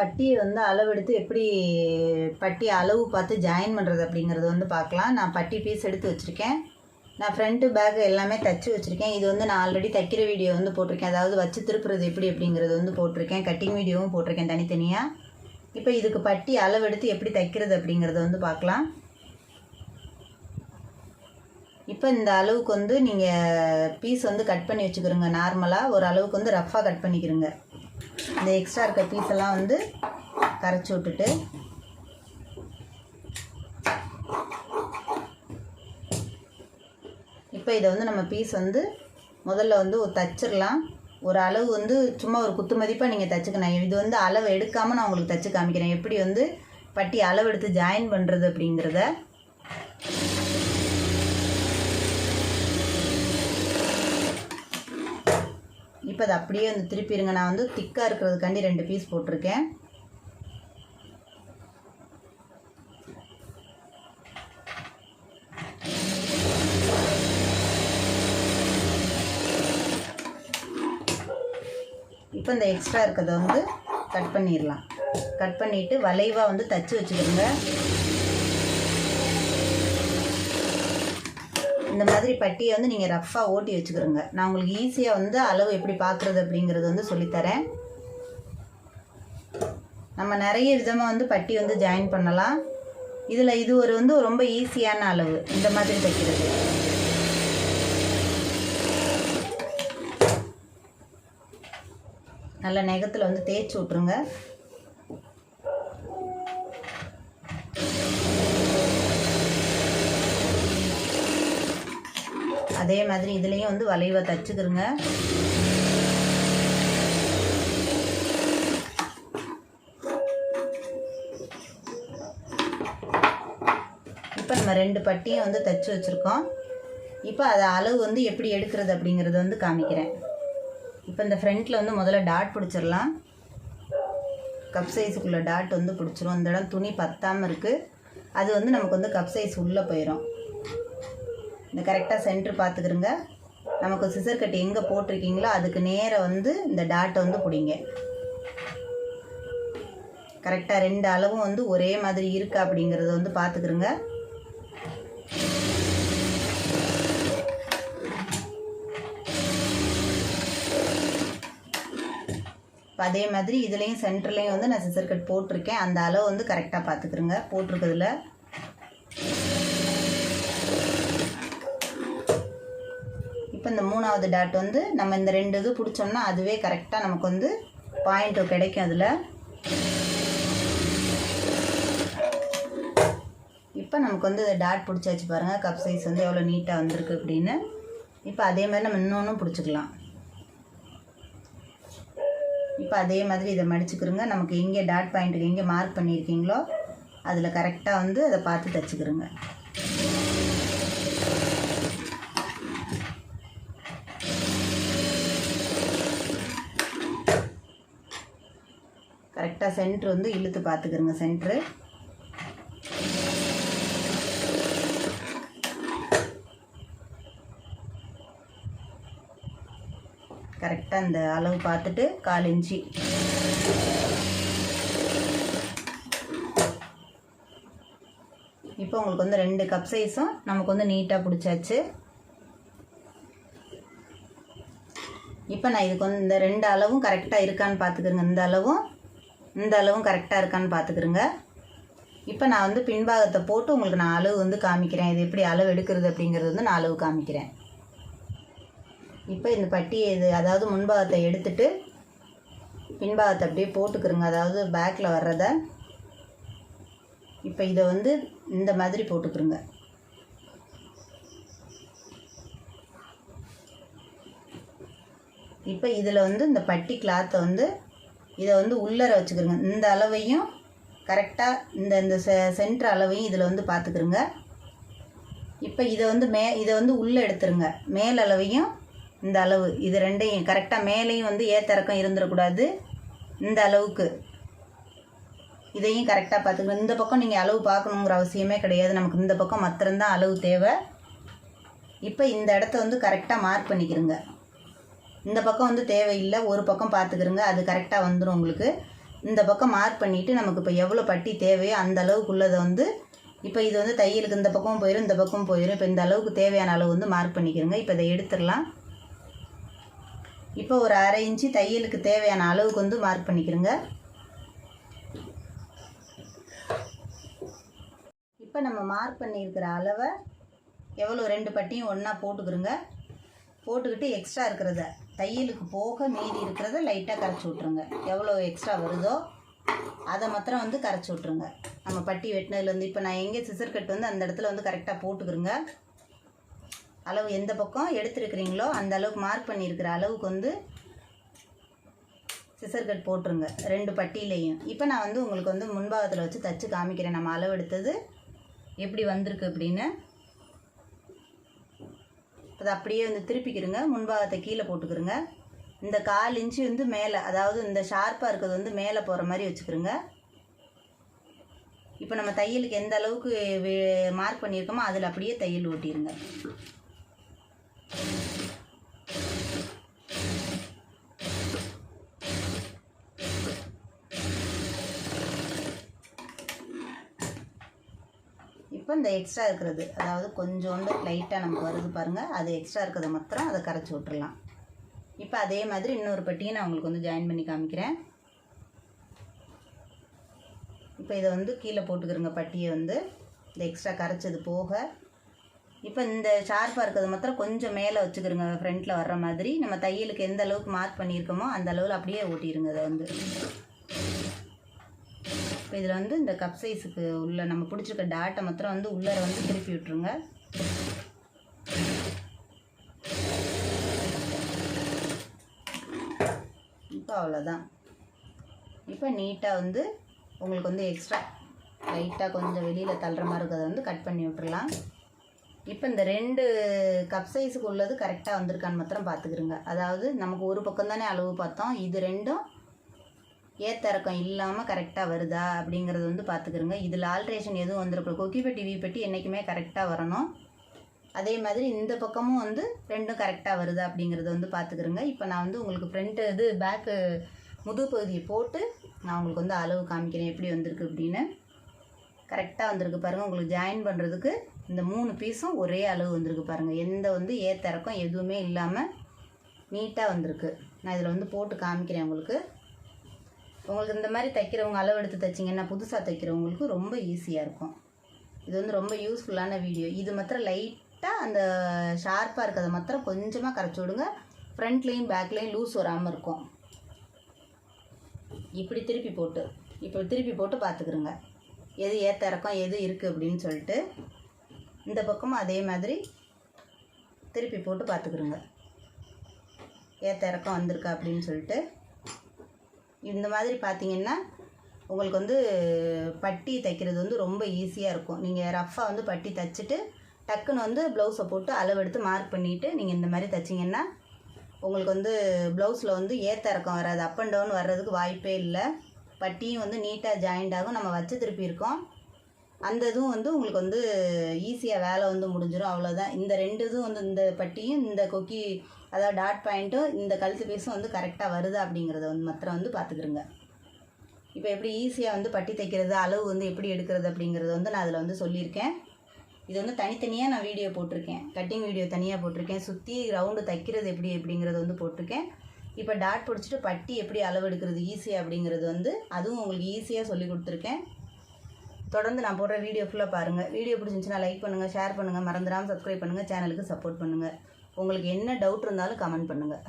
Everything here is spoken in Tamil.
பட்டியை வந்து அளவெடுத்து எப்படி பட்டி அளவு பார்த்து ஜாயின் பண்ணுறது அப்படிங்கிறது வந்து பார்க்கலாம். நான் பட்டி பீஸ் எடுத்து வச்சுருக்கேன். நான் ஃப்ரண்ட்டு பேக் எல்லாமே தச்சு வச்சுருக்கேன். இது வந்து நான் ஆல்ரெடி தைக்கிற வீடியோ வந்து போட்டிருக்கேன். அதாவது வச்சு திருப்புறது எப்படி அப்படிங்கிறது வந்து போட்டிருக்கேன். கட்டிங் வீடியோவும் போட்டிருக்கேன் தனித்தனியாக இப்போ இதுக்கு பட்டி அளவெடுத்து எப்படி தைக்கிறது அப்படிங்கிறத வந்து பார்க்கலாம். இப்போ இந்த அளவுக்கு வந்து நீங்கள் பீஸ் வந்து கட் பண்ணி வச்சுக்கிறோங்க நார்மலாக ஒரு அளவுக்கு வந்து ரஃப்பாக கட் பண்ணிக்கிறோங்க இந்த எக்ஸ்ட்ரா இருக்க பீஸ் எல்லாம் வந்து கரைச்சி விட்டுட்டு இப்போ இதை வந்து நம்ம பீஸ் வந்து முதல்ல வந்து தச்சிடலாம் ஒரு அளவு வந்து சும்மா ஒரு குத்து மதிப்பாக நீங்கள் தச்சுக்கணும். இது வந்து அளவு எடுக்காமல் நான் உங்களுக்கு தச்சு காமிக்கிறேன். எப்படி வந்து பட்டி அளவு எடுத்து ஜாயின் பண்ணுறது அப்படிங்கிறத இப்போ அதை அப்படியே வந்து திருப்பிடுங்க நான் வந்து திக்காக இருக்கிறதுக்காண்டி ரெண்டு பீஸ் போட்டிருக்கேன். இப்போ இந்த எக்ஸ்ட்ரா இருக்கிறத வந்து கட் பண்ணிடலாம். கட் பண்ணிவிட்டு வளைவாக வந்து தச்சு வச்சுக்கோங்க. இந்த மாதிரி பட்டியை வந்து நீங்கள் ரஃப்பாக ஓட்டி வச்சுக்கிறோங்க நான் உங்களுக்கு ஈஸியாக வந்து அளவு எப்படி பார்க்குறது அப்படிங்கிறது வந்து சொல்லித்தரேன். நம்ம நிறைய விதமாக வந்து பட்டி வந்து ஜாயின் பண்ணலாம். இதில் இது ஒரு வந்து ரொம்ப ஈஸியான அளவு. இந்த மாதிரி தைக்கிறது. நல்ல நெகத்தில் வந்து தேய்ச்சி விட்ருங்க அதே மாதிரி இதுலேயும் வந்து வளைவை தச்சுக்கிறோங்க இப்போ நம்ம ரெண்டு பட்டியும் வந்து தைச்சி வச்சுருக்கோம். இப்போ அதை அளவு வந்து எப்படி எடுக்கிறது அப்படிங்கிறது வந்து காமிக்கிறேன். இப்போ இந்த ஃப்ரண்ட்டில் வந்து முதல்ல டாட் பிடிச்சிடலாம். கப் சைஸுக்குள்ளே டாட் வந்து பிடிச்சிரும். இந்த இடம் துணி பத்தாமல் இருக்குது அது வந்து நமக்கு வந்து கப் சைஸ் உள்ளே போயிடும் இந்த கரெக்டாக சென்ட்ரு பார்த்துக்கிறங்க நமக்கு சிசர் கட்டு எங்கே போட்டிருக்கீங்களோ அதுக்கு நேராக வந்து இந்த டாட்டை வந்து பிடிங்க. கரெக்டாக ரெண்டு அளவும் வந்து ஒரே மாதிரி இருக்கா அப்படிங்கிறத வந்து பார்த்துக்கிறங்க இப்போ அதே மாதிரி இதுலேயும் சென்டர்லேயும் வந்து நான் சிசர் கட் போட்டிருக்கேன். அந்த அளவு வந்து கரெக்டாக பார்த்துக்கிறங்க போட்டிருக்கிறதுல இப்போ இந்த மூணாவது டாட் வந்து நம்ம இந்த ரெண்டு இது பிடிச்சோம்னா அதுவே கரெக்டாக நமக்கு வந்து பாயிண்ட் கிடைக்கும் அதில். இப்போ நமக்கு வந்து டாட் பிடிச்சாச்சு பாருங்கள் கப் சைஸ் வந்து எவ்வளோ நீட்டாக வந்திருக்கு அப்படின்னு. இப்போ அதே மாதிரி நம்ம இன்னொன்றும் பிடிச்சிக்கலாம். இப்போ அதே மாதிரி இதை மடிச்சுக்கிறோங்க நமக்கு எங்கே டாட் பாயிண்ட்டுக்கு எங்கே மார்க் பண்ணியிருக்கீங்களோ அதில் கரெக்டாக வந்து அதை பார்த்து தச்சுக்கிறோங்க கரெக்டாக சென்ட்ரு வந்து இழுத்து பார்த்துக்கிறோங்க சென்ட்ரு கரெக்டாக இந்த அளவு பார்த்துட்டு கால் இஞ்சி இப்போ உங்களுக்கு வந்து ரெண்டு கப் சைஸும் நமக்கு வந்து நீட்டாக பிடிச்சாச்சு. இப்போ நான் இதுக்கு வந்து இந்த ரெண்டு அளவும் கரெக்டாக இருக்கான்னு பார்த்துக்கிறேங்க இந்த அளவும். இந்த அளவும் கரெக்டாக இருக்கான்னு பார்த்துக்கிறேங்க இப்போ நான் வந்து பின்பாகத்தை போட்டு உங்களுக்கு நான் அளவு வந்து காமிக்கிறேன். இது எப்படி அளவு எடுக்கிறது அப்படிங்கிறது வந்து நான் அளவு காமிக்கிறேன். இப்போ இந்த பட்டியை இது அதாவது முன்பாகத்தை எடுத்துட்டு பின்பாகத்தை அப்படியே போட்டுக்கிறோங்க. அதாவது பேக்கில் வர்றத இப்போ இதை வந்து இந்த மாதிரி போட்டுக்கிறோங்க. இப்போ இதில் வந்து இந்த பட்டி கிளாத்தை வந்து இதை வந்து உள்ளர வச்சுக்கிறோங்க இந்த அளவையும் கரெக்டாக இந்த இந்த செ சென்டர் அளவையும் இதில் வந்து பார்த்துக்கிறோங்க இப்போ இதை வந்து மே இதை வந்து உள்ளே எடுத்துருங்க. மேல் அளவையும் இந்த அளவு. இது ரெண்டையும் கரெக்டாக மேலேயும் வந்து ஏத்தறக்கம் இருந்துடக்கூடாது. இந்த அளவுக்கு. இதையும் கரெக்டாக பார்த்துக்கணும். இந்த பக்கம் நீங்கள் அளவு பார்க்கணுங்கிற அவசியமே கிடையாது. நமக்கு இந்த பக்கம் மாத்திரம்தான் அளவு தேவை. இப்போ இந்த இடத்த வந்து கரெக்டாக மார்க் பண்ணிக்கிறோங்க இந்த பக்கம் வந்து தேவையில்லை ஒரு பக்கம் பார்த்துக்கிறோங்க அது கரெக்டாக வந்துடும் உங்களுக்கு. இந்த பக்கம் மார்க் பண்ணிவிட்டு நமக்கு இப்போ எவ்வளோ பட்டி தேவையோ அந்த அளவுக்குள்ளதை வந்து இப்போ இது வந்து தையலுக்கு இந்த பக்கமும் போயிடும் இந்த பக்கம் போயிடும் இப்போ இந்த அளவுக்கு தேவையான அளவு வந்து மார்க் பண்ணிக்கிறோங்க இப்போ இதை எடுத்துடலாம். இப்போ ஒரு அரை இன்ச்சு தையலுக்கு தேவையான அளவுக்கு வந்து மார்க் பண்ணிக்கிறோங்க இப்போ நம்ம மார்க் பண்ணியிருக்கிற அளவை எவ்வளோ ரெண்டு பட்டியும் ஒன்றா போட்டுக்கிறோங்க போட்டுக்கிட்டு எக்ஸ்ட்ரா இருக்கிறத தையலுக்கு போக மீதி இருக்கிறத லைட்டாக கரைச்சி விட்ருங்க எவ்வளோ எக்ஸ்ட்ரா வருதோ அதை மாத்திரம் வந்து கரைச்சி விட்ருங்க நம்ம பட்டி வெட்டினதுலேருந்து இப்போ நான் எங்கே சிசர் கட் வந்து அந்த இடத்துல வந்து கரெக்டாக போட்டுக்கிறோங்க. அளவு எந்த பக்கம் எடுத்துருக்கிறீங்களோ அந்த அளவுக்கு மார்க் பண்ணியிருக்கிற அளவுக்கு வந்து சிசர் கட் போட்டுருங்க. ரெண்டு பட்டியிலையும். இப்போ நான் வந்து உங்களுக்கு வந்து முன்பாகத்தில் வச்சு தச்சு காமிக்கிறேன். நம்ம அளவு எடுத்தது எப்படி வந்திருக்கு அப்படின்னு. அதை அப்படியே வந்து திருப்பிக்கிறங்க முன்பாகத்தை கீழே போட்டுக்கிறங்க இந்த கால் இன்ச்சு வந்து மேலே அதாவது இந்த ஷார்ப்பாக இருக்கிறது வந்து மேலே போகிற மாதிரி வச்சுக்கிறோங்க இப்போ நம்ம தையலுக்கு எந்த அளவுக்கு மார்க் பண்ணியிருக்கோமோ அதில் அப்படியே தையல் ஓட்டிடுங்க இப்போ இந்த எக்ஸ்ட்ரா இருக்கிறது. அதாவது கொஞ்சோண்டு லைட்டாக நமக்கு வருது பாருங்கள் அது எக்ஸ்ட்ரா இருக்கிறத மாத்திரம் அதை கரைச்சி விட்டுறலாம். இப்போ அதே மாதிரி இன்னொரு பட்டியை நான் உங்களுக்கு வந்து ஜாயின் பண்ணி காமிக்கிறேன். இப்போ இதை வந்து கீழே போட்டுக்கிறோங்க. பட்டியை வந்து இந்த எக்ஸ்ட்ரா கரைச்சது போக. இப்போ இந்த ஷார்ப்பாக இருக்கிறது மாத்திரம் கொஞ்சம் மேலே வச்சுக்கிறோங்க. ஃப்ரண்ட்டில் வர்ற மாதிரி. நம்ம தையலுக்கு எந்த அளவுக்கு மார்க் பண்ணியிருக்கோமோ அந்த அளவில் அப்படியே ஓட்டிடுங்க அதை வந்து. இப்போ இதில் வந்து இந்த கப் சைஸுக்கு உள்ள நம்ம பிடிச்சிருக்க டாட்டை மாத்திரம் வந்து உள்ளார வந்து திருப்பி விட்டுருங்க. இப்போ அவ்வளோதான். இப்போ நீட்டாக வந்து உங்களுக்கு வந்து எக்ஸ்ட்ரா லைட்டாக கொஞ்சம் வெளியில் தள்ளுற மாதிரி இருக்கிறத வந்து கட் பண்ணி விட்டுறலாம். இப்போ இந்த ரெண்டு கப் சைஸுக்கு உள்ளது கரெக்டாக வந்திருக்கான்னு மாத்திரம் பார்த்துக்கிறோங்க அதாவது நமக்கு ஒரு பக்கம் தானே அளவு பார்த்தோம். இது ரெண்டும் ஏத்தறக்கம் இல்லாமல் கரெக்டாக வருதா அப்படிங்கிறது வந்து பார்த்துக்கிறோங்க இதில் ஆல்ட்ரேஷன் எதுவும் வந்திருக்கும் கொக்கி பெட்டி வி பெட்டி என்றைக்குமே கரெக்டாக வரணும். அதே மாதிரி இந்த பக்கமும் வந்து ரெண்டும் கரெக்டாக வருதா அப்படிங்கிறத வந்து பார்த்துக்கிறோங்க இப்போ நான் வந்து உங்களுக்கு ஃப்ரண்ட்டு இது பேக்கு முதுகு பகுதியை போட்டு நான் உங்களுக்கு வந்து அளவு காமிக்கிறேன். எப்படி வந்திருக்கு அப்படின்னு. கரெக்டாக வந்திருக்கு பாருங்கள் உங்களுக்கு ஜாயின் பண்ணுறதுக்கு இந்த மூணு பீஸும் ஒரே அளவு வந்திருக்கு பாருங்கள் எந்த வந்து ஏத்தறக்கம் எதுவுமே இல்லாமல் நீட்டாக வந்திருக்கு. நான் இதில் வந்து போட்டு காமிக்கிறேன் உங்களுக்கு. உங்களுக்கு இந்த மாதிரி தைக்கிறவங்க அளவு எடுத்து தைச்சிங்கன்னா புதுசாக தைக்கிறவங்களுக்கு ரொம்ப ஈஸியாக இருக்கும். இது வந்து ரொம்ப யூஸ்ஃபுல்லான வீடியோ இது மாத்திரம் லைட்டாக அந்த ஷார்ப்பாக இருக்கிறத மாத்திரம் கொஞ்சமாக கரைச்சி விடுங்க. ஃப்ரண்ட்லேயும் பேக்லேயும் லூஸ் வராமல் இருக்கும். இப்படி திருப்பி போட்டு இப்போ திருப்பி போட்டு பார்த்துக்குருங்க எது ஏற்ற இறக்கம் எது இருக்குது அப்படின்னு சொல்லிட்டு இந்த பக்கமும் அதே மாதிரி திருப்பி போட்டு பார்த்துக்குருங்க ஏற்ற இறக்கம் வந்திருக்கா அப்படின்னு சொல்லிட்டு இந்த மாதிரி பார்த்தீங்கன்னா உங்களுக்கு வந்து பட்டி தைக்கிறது வந்து ரொம்ப ஈஸியாக இருக்கும். நீங்கள் ரஃப்பாக வந்து பட்டி தைச்சிட்டு டக்குன்னு வந்து ப்ளவுஸை போட்டு அளவெடுத்து மார்க் பண்ணிவிட்டு நீங்கள் இந்த மாதிரி தைச்சிங்கன்னா உங்களுக்கு வந்து ப்ளவுஸில் வந்து ஏற்ற இறக்கம் வராது. அப் அண்ட் டவுன் வர்றதுக்கு வாய்ப்பே இல்லை. பட்டியும் வந்து நீட்டாக ஜாயிண்ட் ஆகும். நம்ம வச்சு திருப்பி இருக்கோம். அந்த இதுவும் வந்து உங்களுக்கு வந்து ஈஸியாக வேலை வந்து முடிஞ்சிடும் அவ்வளோதான் இந்த ரெண்டு இதுவும் வந்து இந்த பட்டியும் இந்த கொக்கி அதாவது டாட் பாயிண்ட்டும் இந்த கழுத்து பீஸும் வந்து கரெக்டாக வருதா அப்படிங்கிறத வந்து மாத்திரம் வந்து பார்த்துக்குருங்க இப்போ எப்படி ஈஸியாக வந்து பட்டி தைக்கிறது அளவு வந்து எப்படி எடுக்கிறது அப்படிங்கிறத வந்து நான் அதில் வந்து சொல்லியிருக்கேன். இது வந்து தனித்தனியாக நான் வீடியோ போட்டிருக்கேன். கட்டிங் வீடியோ தனியாக போட்டிருக்கேன். சுற்றி ரவுண்டு தைக்கிறது எப்படி அப்படிங்கிறது வந்து போட்டிருக்கேன். இப்போ டாட் பிடிச்சிட்டு பட்டி எப்படி அளவு எடுக்கிறது ஈஸியாக அப்படிங்கிறது வந்து அதுவும் உங்களுக்கு ஈஸியாக சொல்லி கொடுத்துருக்கேன். தொடர்ந்து நான் போடுற வீடியோ ஃபுல்லாக பாருங்கள் வீடியோ பிடிச்சிருந்துச்சுன்னா லைக் பண்ணுங்கள் ஷேர் பண்ணுங்கள் மறந்துடாமல் சப்ஸ்கிரைப் பண்ணுங்கள் சேனலுக்கு சப்போர்ட் பண்ணுங்கள் உங்களுக்கு என்ன டவுட் இருந்தாலும் கமெண்ட் பண்ணுங்கள்